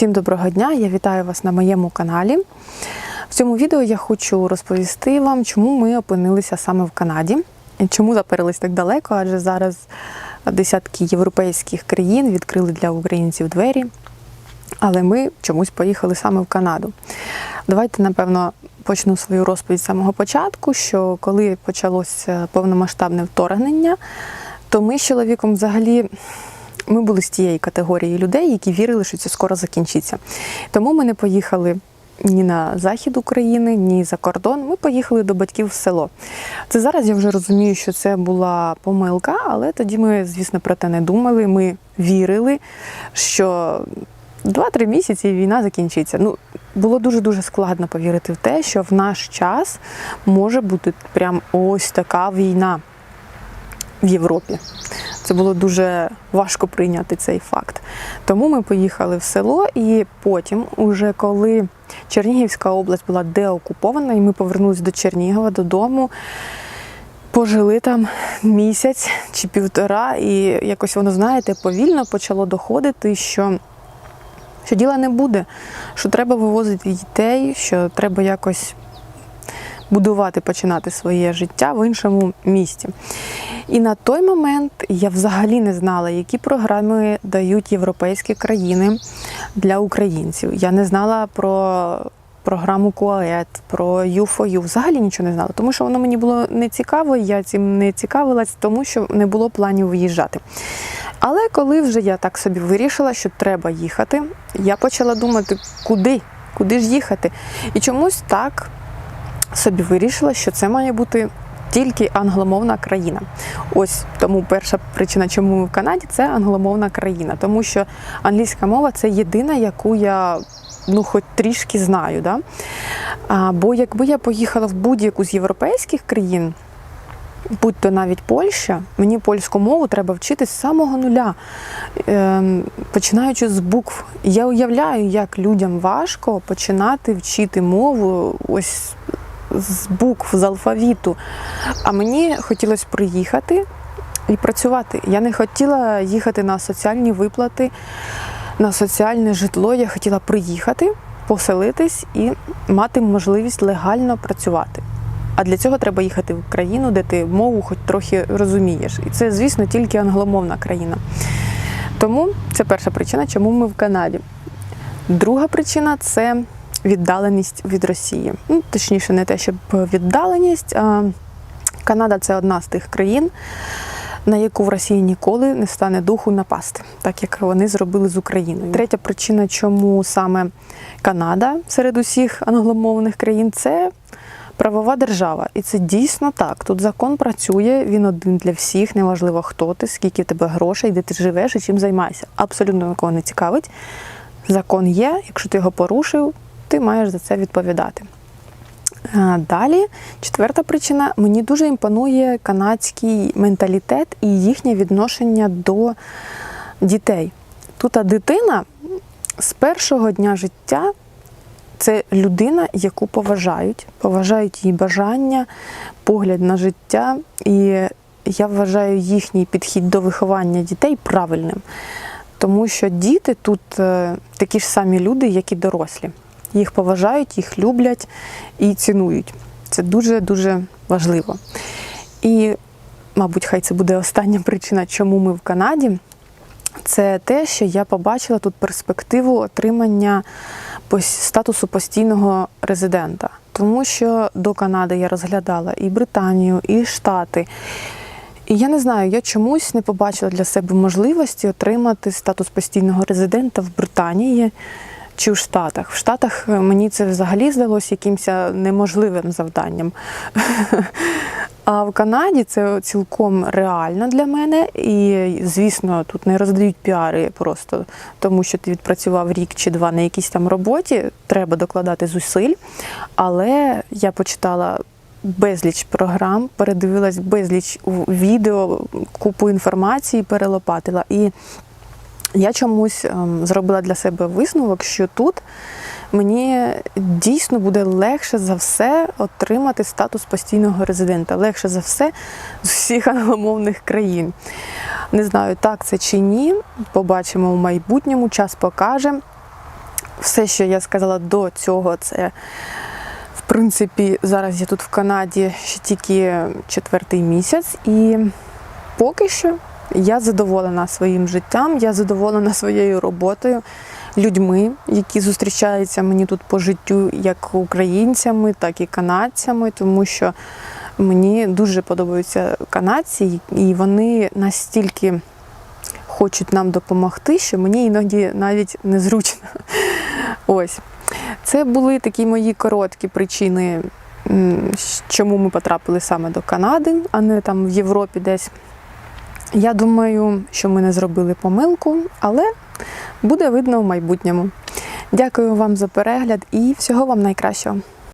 Всім доброго дня! Я вітаю вас на моєму каналі. В цьому відео я хочу розповісти вам, чому ми опинилися саме в Канаді, чому заперились так далеко, адже зараз десятки європейських країн відкрили для українців двері, але ми чомусь поїхали саме в Канаду. Давайте, напевно, почну свою розповідь з самого початку, що коли почалося повномасштабне вторгнення, то ми з чоловіком взагалі ми були з тієї категорії людей, які вірили, що це скоро закінчиться. Тому ми не поїхали ні на захід України, ні за кордон. Ми поїхали до батьків в село. Це зараз я вже розумію, що це була помилка, але тоді ми, звісно, про те не думали. Ми вірили, що. Два-три місяці і війна закінчиться. Ну було дуже дуже складно повірити в те, що в наш час може бути прям ось така війна в Європі. Це було дуже важко прийняти цей факт. Тому ми поїхали в село, і потім, уже коли Чернігівська область була деокупована, і ми повернулися до Чернігова додому. Пожили там місяць чи півтора, і якось воно, знаєте, повільно почало доходити, що що діла не буде, що треба вивозити дітей, що треба якось будувати, починати своє життя в іншому місті. І на той момент я взагалі не знала, які програми дають європейські країни для українців. Я не знала про програму Куает, про U4U, взагалі нічого не знала, тому що воно мені було не цікаво, я цим не цікавилась, тому що не було планів виїжджати. Але коли вже я так собі вирішила, що треба їхати, я почала думати, куди, куди ж їхати. І чомусь так собі вирішила, що це має бути тільки англомовна країна. Ось тому перша причина, чому ми в Канаді, це англомовна країна, тому що англійська мова це єдина, яку я ну, хоч трішки знаю. Да? А, бо якби я поїхала в будь-яку з європейських країн, будь то навіть Польща, мені польську мову треба вчити з самого нуля, ем, починаючи з букв. Я уявляю, як людям важко починати вчити мову ось з букв, з алфавіту. А мені хотілося приїхати і працювати. Я не хотіла їхати на соціальні виплати, на соціальне житло. Я хотіла приїхати, поселитись і мати можливість легально працювати. А для цього треба їхати в країну, де ти мову хоч трохи розумієш. І це, звісно, тільки англомовна країна. Тому це перша причина, чому ми в Канаді. Друга причина це віддаленість від Росії. Ну, Точніше, не те, щоб віддаленість. а Канада це одна з тих країн, на яку в Росії ніколи не стане духу напасти, так як вони зробили з Україною. Третя причина, чому саме Канада серед усіх англомовних країн, це правова держава. І це дійсно так. Тут закон працює, він один для всіх, неважливо хто ти, скільки тебе грошей, де ти живеш і чим займаєшся. Абсолютно нікого не цікавить. Закон є, якщо ти його порушив, ти маєш за це відповідати. Далі, четверта причина, мені дуже імпонує канадський менталітет і їхнє відношення до дітей. Тут дитина з першого дня життя це людина, яку поважають, поважають її бажання, погляд на життя. І я вважаю їхній підхід до виховання дітей правильним. Тому що діти тут е, такі ж самі люди, як і дорослі. Їх поважають, їх люблять і цінують. Це дуже-дуже важливо. І, мабуть, хай це буде остання причина, чому ми в Канаді. Це те, що я побачила тут перспективу отримання статусу постійного резидента. Тому що до Канади я розглядала і Британію, і Штати. І я не знаю, я чомусь не побачила для себе можливості отримати статус постійного резидента в Британії чи в Штатах. В Штатах мені це взагалі здалося якимось неможливим завданням. А в Канаді це цілком реально для мене. І, звісно, тут не роздають піари просто тому, що ти відпрацював рік чи два на якійсь там роботі. Треба докладати зусиль. Але я почитала. Безліч програм, передивилась безліч відео, купу інформації перелопатила. І я чомусь ем, зробила для себе висновок, що тут мені дійсно буде легше за все отримати статус постійного резидента, легше за все з усіх англомовних країн. Не знаю, так це чи ні. Побачимо в майбутньому, час покаже. все, що я сказала до цього, це в принципі зараз я тут в Канаді ще тільки четвертий місяць, і поки що я задоволена своїм життям, я задоволена своєю роботою, людьми, які зустрічаються мені тут по життю, як українцями, так і канадцями, тому що мені дуже подобаються канадці, і вони настільки хочуть нам допомогти, що мені іноді навіть незручно. Ось. Це були такі мої короткі причини, чому ми потрапили саме до Канади, а не там в Європі десь. Я думаю, що ми не зробили помилку, але буде видно в майбутньому. Дякую вам за перегляд і всього вам найкращого.